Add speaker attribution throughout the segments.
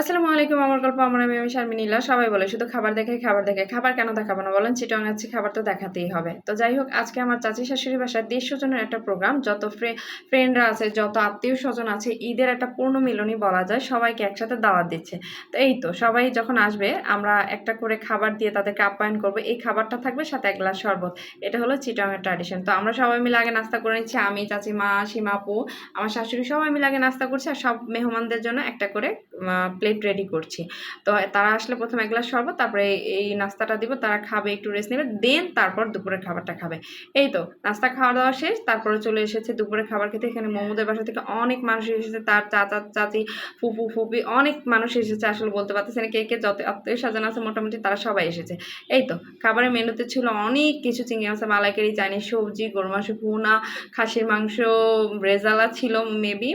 Speaker 1: আসসালামু আলাইকুম, আমার গল্প, আমার আমি আমি শারমিনীলা সবাই বলে শুধু খাবার দেখে খাবার দেখে খাবার কেন দেখাবো না বলেন? চিটং আছে খাবার তো দেখাতেই হবে। তো যাই হোক, আজকে আমার চাচি শাশুড়ি বাসার দেড়শো জনের একটা প্রোগ্রাম যত ফ্রেন্ডরা আছে, যত আত্মীয় স্বজন আছে, ঈদের একটা পূর্ণ মিলনই বলা যায়। সবাইকে একসাথে দাওয়াত দিচ্ছে। তো এই তো, সবাই যখন আসবে, আমরা একটা করে খাবার দিয়ে তাদেরকে আপ্যায়ন করব। এই খাবারটা থাকবে সাথে এক গ্লাস শরবত। এটা হলো চিটংয়ের ট্র্যাডিশন তো আমরা সবাই মিলে আগে নাস্তা করে নিচ্ছি। আমি, চাচি, মা, সীমা, আপু, আমার শাশুড়ি সবাই মিলে আগে নাস্তা করছি। আর সব মেহমানদের জন্য একটা করে প্লেট রেডি করছি। তো তারা আসলে প্রথমে এক গ্লাস শরবত, তারপরে এই নাস্তাটা দিব, তারা খাবে, একটু রেস্ট নেবে দেন তারপর দুপুরের খাবারটা খাবে। এই তো, নাস্তা খাওয়া দাওয়া শেষ, তারপরে চলে এসেছে দুপুরের খাবার খেতে। এখানে মোমোদের বাসা থেকে অনেক মানুষ এসেছে, তার চাচা, চাচি ফুপু ফুপি, অনেক মানুষ এসেছে আসলে বলতে পারতেছে না কে কে যত আত্মীয় স্বজন আছে মোটামুটি তারা সবাই এসেছে। এই তো, খাবারের মেনুতে ছিল অনেক কিছু, চিংড়ি মাছ মালাইকারি, চাইনিজ সবজি গরু মাংস ভুনা, খাসির মাংস, রেজালা ছিল মেবি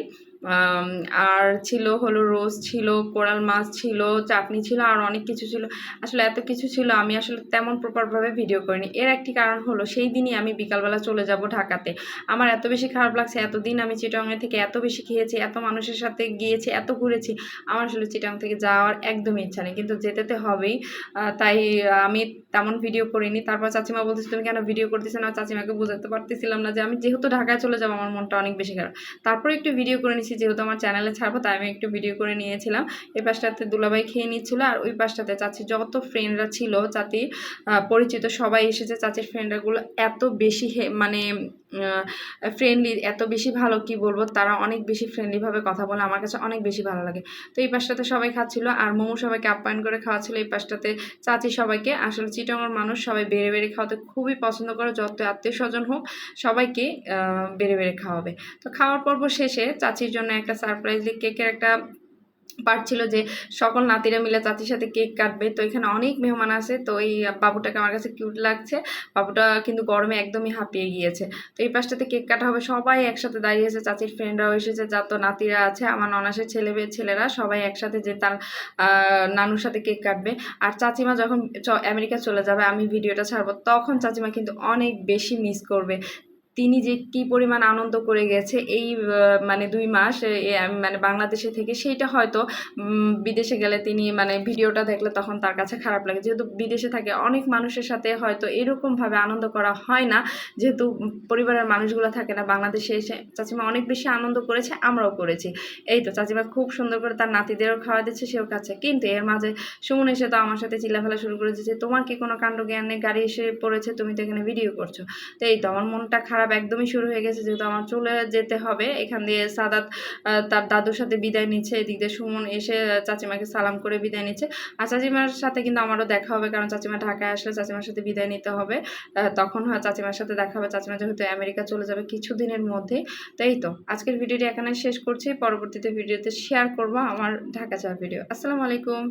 Speaker 1: আর ছিল হলো রোজ ছিল, কোরাল মাছ ছিল, চাটনি ছিল, আর অনেক কিছু ছিল। আসলে এত কিছু ছিল, আমি আসলে তেমন প্রপারভাবে ভিডিও করিনি। এর একটি কারণ হলো, সেই দিনই আমি বিকালবেলা চলে যাব ঢাকাতে। আমার এত বেশি খারাপ লাগছে, এতদিন আমি চিটাংয়ে থেকে এত বেশি খেয়েছি, এত মানুষের সাথে গিয়েছি, এত ঘুরেছি, আমার আসলে চিটাং থেকে যাওয়ার একদমই ইচ্ছা নেই। কিন্তু যেতে তো হবেই। তাই আমি তেমন ভিডিও করিনি। তারপর চাচিমা বলতেছে, তুমি কেন ভিডিও করতেছো না? চাচিমাকে বোঝাতে পারতেছিলাম না যে আমি যেহেতু ঢাকায় চলে যাব, আমার মনটা অনেক বেশি খারাপ। তারপরে একটু ভিডিও করে নিয়েছি যেহেতু আমার চ্যানেলে ছাড়বো, তাই আমি একটু ভিডিও করে নিয়েছিলাম। এই পাশটাতে দুলাভাই খেয়ে নিচ্ছিল, আর ওই পাশটাতে চাচির যত ফ্রেন্ডরা ছিল, চাচি পরিচিত সবাই এসেছে। চাচির ফ্রেন্ডরাগুলো এত বেশি মানে ফ্রেন্ডলি এত বেশি ভালো কি বলব? তারা অনেক বেশি ফ্রেন্ডলিভাবে কথা বলে, আমার কাছে অনেক বেশি ভালো লাগে। তো এই পাশটাতে সবাই খাচ্ছিল, আর মোমো সবাইকে আপ্যায়ন করে খাওয়াচ্ছিল, এই পাশটাতে চাচি সবাইকে। আসলে চিটংয়ের মানুষ সবাই বেড়ে বেড়ে খাওয়াতে খুবই পছন্দ করে, যত আত্মীয় স্বজন হোক, সবাইকে বেড়ে বেড়ে খাওয়াবে। তো খাওয়ার পর্ব শেষে চাচির জন্য একটা সারপ্রাইজলি কেকের একটা পার্ট ছিল যে সকল নাতিরা মিলে চাচির সাথে কেক কাটবে। তো এখানে অনেক মেহমান আছে, তো এই বাবুটাকে আমার কাছে কিউট লাগছে। বাবুটা কিন্তু গরমে একদমই হাঁপিয়ে গিয়েছে। তো এই পাশটাতে কেক কাটা হবে, সবাই একসাথে দাঁড়িয়ে দাঁড়িয়েছে চাচির ফ্রেন্ডরাও এসেছে যত নাতিরা আছে, আমার ননাসের ছেলে ছেলেরা সবাই একসাথে যে তার নানুর সাথে কেক কাটবে। আর চাচিমা যখন আমেরিকা চলে যাবে, আমি ভিডিওটা ছাড়বো, তখন চাচিমা কিন্তু অনেক বেশি মিস করবে। তিনি যে কি পরিমাণ আনন্দ করে গেছে এই মানে দুই মাস মানে বাংলাদেশে থেকে সেইটা হয়তো বিদেশে গেলে তিনি মানে ভিডিওটা দেখলে তখন তার কাছে খারাপ লাগে। যেহেতু বিদেশে থাকে, অনেক মানুষের সাথে হয়তো এরকমভাবে আনন্দ করা হয় না। যেহেতু পরিবারের মানুষগুলো থাকে না, বাংলাদেশে এসে চাচিমা অনেক বেশি আনন্দ করেছে, আমরাও করেছি। এই তো চাচিমা খুব সুন্দর করে তার নাতিদেরও খাওয়া দিচ্ছে, সেও খাচ্ছে। কিন্তু এর মাঝে সুমন এসে তো আমার সাথে চিল্লাফেলা শুরু করেছে যে, তোমার কি কোনো কাণ্ড জ্ঞান নেই? গাড়ি এসে পড়েছে, তুমি তো এখানে ভিডিও করছ। তো এই তো আমার মনটা খারাপ একদমই শুরু হয়ে গেছে, যেহেতু আমার চলে যেতে হবে। এখান দিয়ে সাদাত তার দাদুর সাথে বিদায় নিচ্ছে, এদিক দিয়ে সুমন এসে চাচিমাকে সালাম করে বিদায় নিচ্ছে। আর চাচিমার সাথে কিন্তু আমারও দেখা হবে, কারণ চাচিমা ঢাকায় আসলে চাচিমার সাথে বিদায় নিতে হবে। তখন হয় চাচিমার সাথে দেখা হবে, চাচিমা যেহেতু আমেরিকা চলে যাবে কিছুদিনের মধ্যে তো এই তো, আজকের ভিডিওটি এখানে শেষ করছি। পরবর্তীতে ভিডিওতে শেয়ার করব আমার ঢাকা যাওয়ার ভিডিও আসসালামু আলাইকুম।